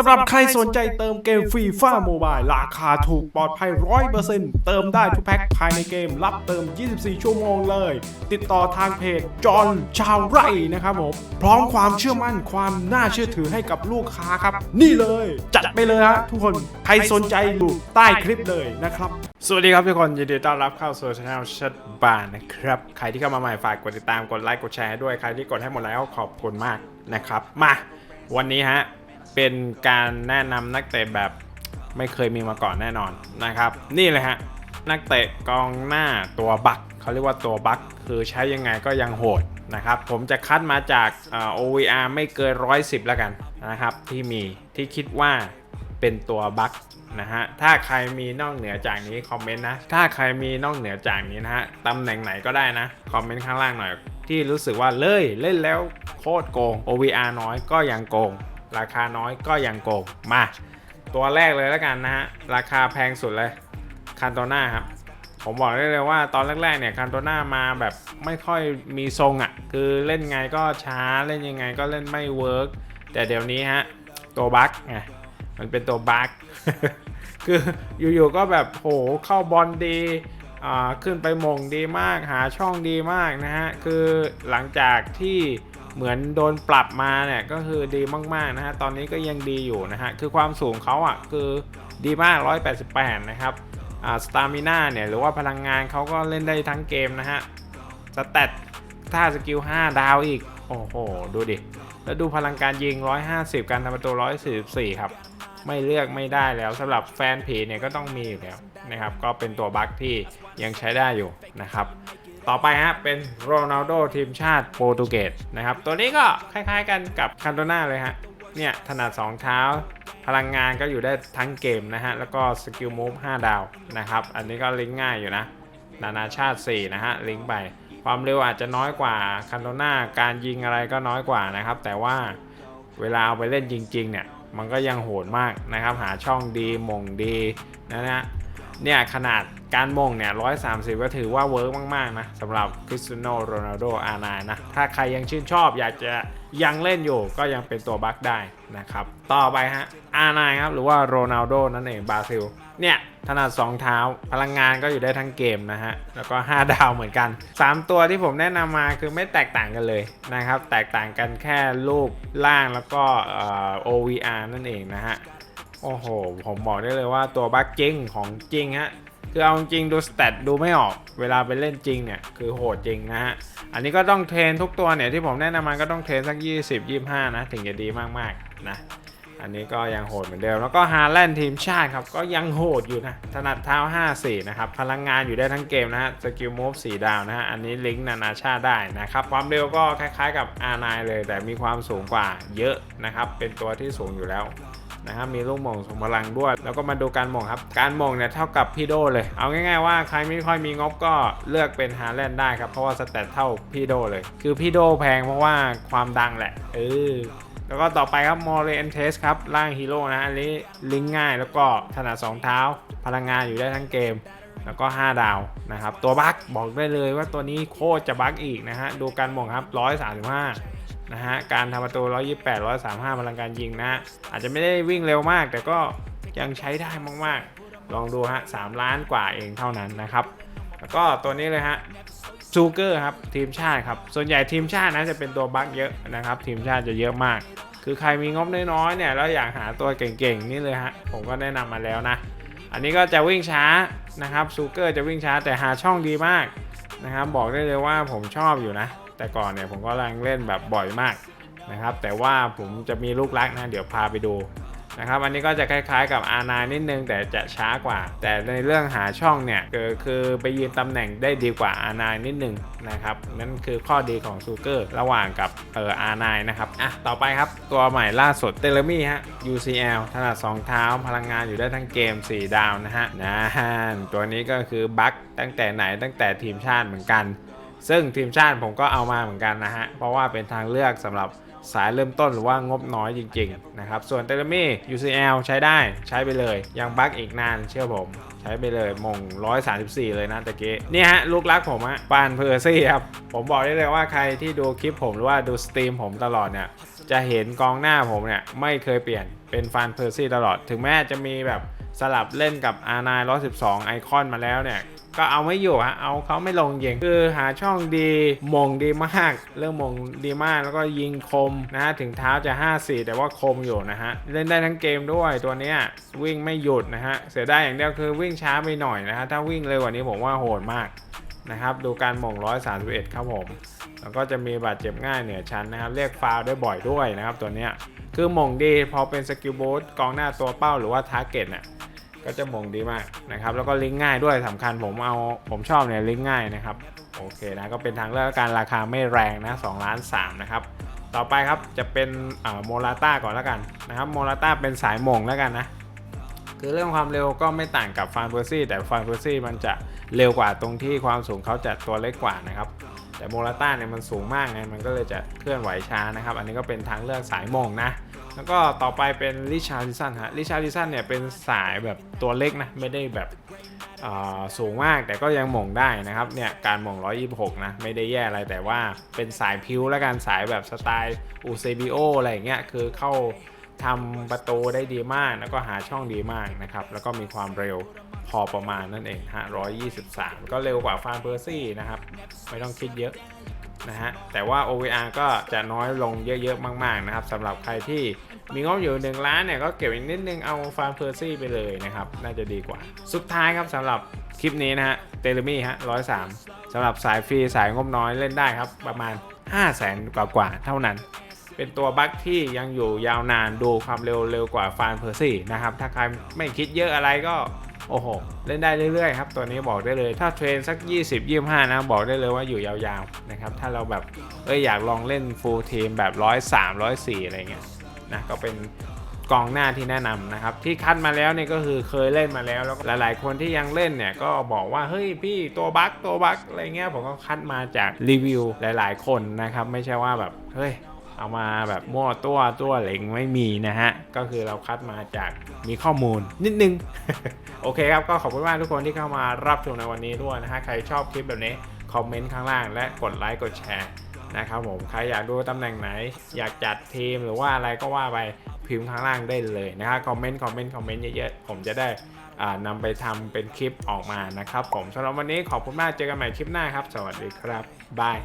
สำหรับใครสนใจเติมเกมฟรีฟ้าโมบายราคาถูกปลอดภัย 100%เติมได้ทุกแพ็คภายในเกม รับเติม 24 ชั่วโมงเลย ติดต่อทางเพจจอห์นชาวไร่นะครับผม พร้อมความเชื่อมั่นความน่าเชื่อถือให้กับลูกค้าครับ นี่เลย จัดไปเลยฮะทุกคน ใครสนใจอยู่ใต้คลิปเลยนะครับสวัสดีครับทุกคนยินดีต้อนรับเข้าสู่ช่องชัดบานนะครับ ใครที่เข้ามาใหม่ฝากกดติดตามกดไลค์กดแชร์ด้วยใครที่กดให้หมดแล้วขอบคุณมากนะครับมาวันนี้ฮะ เป็นการแนะนำนักเตะแบบไม่เคยมีมาก่อนแน่นอนนะครับ นี่เลยฮะนักเตะกองหน้าตัวบัคเขาเรียกว่าตัวบัคคือใช้ยังไงก็ยังโหดนะครับ ผมจะคัดมาจากอ่อ OVR ไม่เกิน 110 แล้วกันนะครับ ที่มีที่คิดว่าเป็นตัวบัคนะฮะถ้าใครมีนอกเหนือจากนี้คอมเมนต์นะ ถ้าใครมีนอกเหนือจากนี้นะฮะตำแหน่งไหนก็ได้นะ คอมเมนต์ข้างล่างหน่อย ที่รู้สึกว่าเลยเล่นแล้วโคตรโกง OVR น้อยก็ยังโกง ราคาน้อยก็ยังโกงมา ตัวแรกเลยแล้วกันนะฮะ ราคาแพงสุดเลยคันโตน่าครับ ผมบอกได้เลยว่าตอนแรกๆเนี่ยคันโตน่ามาแบบไม่ค่อยมีทรงอะ่ะ คือเล่นไงก็ช้าเล่นยังไงก็เล่นไม่เวิร์กแต่เดี๋ยวนี้ฮะ ตัวบั๊กไงมันเป็นตัวบั๊กคืออยู่ๆก็แบบโหเข้าบอลดีอ่าขึ้นไปมงดีมากหาช่องดีมากนะฮะ คือหลังจากที่ เหมือนโดนปรับมาเนี่ยก็คือดีมากๆนะฮะตอนนี้ก็ยังดีอยู่นะฮะคือความสูงเขาอะคือดีมาก 188 นะครับอ่าสตามิน่าเนี่ยหรือว่าพลังงานเขาก็เล่นได้ทั้งเกมนะฮะสแตทถ้าสกิล 5 ดาวอีก โอ้โห ดูดิ แล้วดูพลังการยิง 150 การทำประตู 144 ครับ ไม่เลือกไม่ได้แล้วสำหรับแฟนเพจเนี่ยก็ต้องมีอยู่แล้วนะครับ ก็เป็นตัวบั๊กที่ยังใช้ได้อยู่นะครับ ต่อไปฮะเป็นโรนัลโดทีมชาติโปรตุเกสนะครับ ตัวนี้ก็คล้ายๆกันกับคันโตนาเลยฮะ เนี่ย ถนัด2เท้า พลังงานก็อยู่ได้ทั้งเกมนะฮะ แล้วก็สกิลมูฟ5ดาวนะครับ อันนี้ก็ลิงก์ง่ายอยู่นะ นานาชาติ 4 นะฮะ ลิงก์ไป ความเร็วอาจจะน้อยกว่าคันโตนาการยิงอะไรก็น้อยกว่านะครับ แต่ว่าเวลาเอาไปเล่นจริงๆเนี่ยมันก็ยังโหดมากนะครับ หาช่องดีมงดีนะฮะ เนี่ยขนาดการมงเนี่ย130ก็ถือว่าเวิร์กมาก ๆ นะสำหรับคริสเตียโนโรนัลโดอาร์ไนนะ ถ้าใครยังชื่นชอบอยากจะยังเล่นอยู่ก็ยังเป็นตัวบัคได้นะครับ ต่อไปฮะอาร์ไนครับ หรือว่าโรนัลโดนั่นเองบราซิล เนี่ย ถนัด2เท้า พลังงานก็อยู่ได้ทั้งเกมนะฮะ แล้วก็ 5 ดาวเหมือนกัน 3 ตัวที่ผมแนะนำมาคือไม่แตกต่างกันเลยนะครับ แตกต่างกันแค่รูปร่างแล้วก็อ่อ OVR นั่นเองนะฮะ โอ้โห ผมบอกได้เลยว่าตัวบัคจริงของจริงฮะ คือเอาจริงดูสเตตดูไม่ออก เวลาไปเล่นจริงเนี่ย คือโหดจริงนะฮะ อันนี้ก็ต้องเทรนทุกตัวเนี่ยที่ผมแนะนำมาก็ต้องเทรนสัก 20 25 นะ ถึงจะดีมากๆนะ อันนี้ก็ยังโหดเหมือนเดิม แล้วก็ฮาแลนด์ทีมชาติครับ ก็ยังโหดอยู่นะ ถนัดเท้า 5-4 นะครับ พลังงานอยู่ได้ทั้งเกมนะฮะ สกิลมูฟ4ดาวนะฮะ อันนี้ลิงก์นานาชาติได้นะครับ ความเร็วก็คล้ายๆกับ R9 เลย แต่มีความสูงกว่าเยอะนะครับ เป็นตัวที่สูงอยู่แล้ว นะครับมีลูกหม่งทรงพลังด้วย แล้วก็มาดูการหม่งครับ การหม่งเนี่ยเท่ากับพี่โดเลย เอาง่ายๆว่าใครไม่ค่อยมีงบก็เลือกเป็นฮาแลนด์ได้ครับ เพราะว่าสเตตเท่าพี่โดเลย คือพี่โดแพงเพราะว่าความดังแหละ เออแล้วก็ต่อไปครับมอร์เรนเทสครับร่างฮีโร่นะอันนี้ลิงง่ายแล้วก็ถนัด2เท้า พลังงานอยู่ได้ทั้งเกม แล้วก็ 5 ดาวนะครับ ตัวบัคบอกได้เลยว่าตัวนี้โคตรจะบัคอีกนะฮะ ดูการหม่งครับ 135 นะฮะการทำประตู 128 135พลังการยิงนะฮะอาจจะไม่ได้วิ่งเร็วมาก แต่ก็ยังใช้ได้มากๆ ลองดูฮะ3ล้านกว่าเองเท่านั้นนะครับ แล้วก็ตัวนี้เลยฮะซูเกอร์ครับทีมชาติครับ ส่วนใหญ่ทีมชาตินะจะเป็นตัวบัคเยอะนะครับ ทีมชาติจะเยอะมาก คือใครมีงบน้อยๆเนี่ยแล้วอยากหาตัวเก่งๆ นี่เลยฮะผมก็แนะนำมาแล้วนะ อันนี้ก็จะวิ่งช้านะครับซูเกอร์จะวิ่งช้าแต่หาช่องดีมากนะครับบอกได้เลยว่าผมชอบอยู่นะ แต่ก่อนเนี่ยผมก็ลังเล่นแบบบ่อยมากนะครับ แต่ว่าผมจะมีลูกรักนะ เดี๋ยวพาไปดูนะครับอันนี้ก็จะคล้ายๆกับอานานิดนึงแต่จะช้ากว่า แต่ในเรื่องหาช่องเนี่ยคือคือไปยืนตำแหน่งได้ดีกว่าอานานิดนึงนะครับนั่นคือข้อดีของซูเกอร์ระหว่างกับเอออานานะครับอะต่อไปครับตัวใหม่ล่าสุดเตเลมี่ฮะ UCL ถนัด2เท้าพลังงานอยู่ได้ทั้งเกม 4 ดาวนะฮะนะฮะตัวนี้ก็คือบั๊กตั้งแต่ไหนตั้งแต่ทีมชาติเหมือนกัน ซึ่งทีมชาติผมก็เอามาเหมือนกันนะฮะ เพราะว่าเป็นทางเลือกสำหรับสายเริ่มต้นหรือว่างบน้อยจริงๆนะครับ ส่วนเตเลมี่ UCL ใช้ได้ใช้ไปเลย ยังบั๊กอีกนานเชื่อผม ใช้ไปเลยมง 134 เลยนะตะเกีนี่ฮะ ลูกรักผมอะปานเพอร์ซี่ครับ ผมบอกได้เลยว่าใครที่ดูคลิปผมหรือว่าดูสตรีมผมตลอดเนี่ย จะเห็นกองหน้าผมเนี่ยไม่เคยเปลี่ยนเป็นฟานเพอร์ซี่ตลอด ถึงแม้จะมีแบบสลับเล่นกับ R9 112ไอคอนมาแล้วเนี่ย ก็เอาไม่อยู่ฮะ เอาเขาไม่ลงยิงคือหาช่องดีมงดีมาก เรื่องมงดีมากแล้วก็ยิงคมนะฮะ ถึงเท้าจะ 5-4 แต่ว่าคมอยู่นะฮะ เล่นได้ทั้งเกมด้วยตัวเนี้ยวิ่งไม่หยุดนะฮะ เสียดายอย่างเดียวคือวิ่งช้าไปหน่อยนะฮะ ถ้าวิ่งเร็วกว่านี้ผมว่าโหดมาก นะครับ ดูการมง131 ครับผม แล้วก็จะมีบาดเจ็บง่ายเหนือชั้นนะครับ เรียกฟาวได้บ่อยด้วยนะครับตัวเนี้ย คือมงดีพอเป็นสกิลโบสกองหน้าตัวเป้าหรือว่าทาร์เก็ตเนี่ยก็จะมงดีมากนะครับ แล้วก็ลิงก์ง่ายด้วยสำคัญผมเอาผมชอบเนี่ยลิงก์ง่ายนะครับ โอเคนะก็เป็นทางเลือกการราคาไม่แรงนะ2ล้าน3นะครับ ต่อไปครับจะเป็นโมลาต้าก่อนแล้วกันนะครับโมลาต้าเป็นสายมงแล้วกันนะ คือเรื่องความเร็วก็ไม่ต่างกับฟานเบอร์ซี่แต่ฟานเบอร์ซี่มันจะ เร็วกว่าตรงที่ความสูงเขาจะตัวเล็กกว่านะครับแต่โมลาต้าเนี่ยมันสูงมากไงมันก็เลยจะเคลื่อนไหวช้านะครับ อันนี้ก็เป็นทางเลือกสายมองนะ แล้วก็ต่อไปเป็นลิชาริสันฮะลิชาริสันเนี่ยเป็นสายแบบตัวเล็กนะ ไม่ได้แบบสูงมากแต่ก็ยังม่งได้นะครับเนี่ยการม่ง126 นะ ไม่ได้แย่อะไรแต่ว่าเป็นสายพิ้วแล้วกันสายแบบสไตล์อูเซบิโออะไรอย่างเงี้ยคือเข้า ทำประตูได้ดีมาก แล้วก็หาช่องดีมากนะครับ แล้วก็มีความเร็วพอประมาณนั่นเองฮะ123 ก็เร็วกว่าฟานเบอร์ซี่นะครับ ไม่ต้องคิดเยอะนะฮะ แต่ว่า OVR ก็จะน้อยลงเยอะๆ มาก ๆ นะครับสำหรับใครที่มีงบอยู่ 1 ล้านเนี่ย ก็เก็บอีกนิดนึงเอาฟาร์มเพอร์ซี่ไปเลยนะครับ น่าจะดีกว่า สุดท้ายครับสำหรับคลิปนี้นะฮะเตลมี่ฮะร้อยสามสำหรับสายฟรีสายงบน้อยเล่นได้ครับ ประมาณ 5 0 0แสนกว่าๆเท่านั้น เป็นตัวบัคที่ยังอยู่ยาวนานดูความเร็วเร็วกว่าฟานเพอร์ซี่นะครับ ถ้าใครไม่คิดเยอะอะไรก็โอ้โห เล่นได้เรื่อยๆครับตัวนี้บอกได้เลยถ้าเทรนสัก 20 25 นะบอกได้เลยว่าอยู่ยาวๆนะครับถ้าเราแบบเอ้ยอยากลองเล่นฟูลทีมแบบ103 104อะไรเงี้ยนะก็เป็นกองหน้าที่แนะนำนะครับ ที่คัดมาแล้วเนี่ยก็คือเคยเล่นมาแล้วแล้วหลายๆ คนที่ยังเล่นเนี่ยก็บอกว่าเฮ้ยพี่ตัวบั๊กตัวบั๊กอะไรเงี้ยผมก็คัดมาจากรีวิวหลาย ๆ คนนะครับไม่ใช่ว่าแบบเฮ้ย เอามาแบบมั่วตัวตัวเหล็งไม่มีนะฮะ ก็คือเราคัดมาจากมีข้อมูลนิดนึง โอเคครับ ก็ขอบคุณมากทุกคนที่เข้ามารับชมในวันนี้ด้วยนะฮะ ใครชอบคลิปแบบนี้ คอมเมนต์ข้างล่างและกดไลค์กดแชร์นะครับผม ใครอยากดูตำแหน่งไหน อยากจัดทีมหรือว่าอะไรก็ว่าไปพิมพ์ข้างล่างได้เลยนะฮะคอมเมนต์คอมเมนต์คอมเมนต์เยอะๆ ผมจะได้นำไปทำเป็นคลิปออกมานะครับผมสำหรับวันนี้ขอบคุณมากเจอกันใหม่คลิปหน้าครับ สวัสดีครับบาย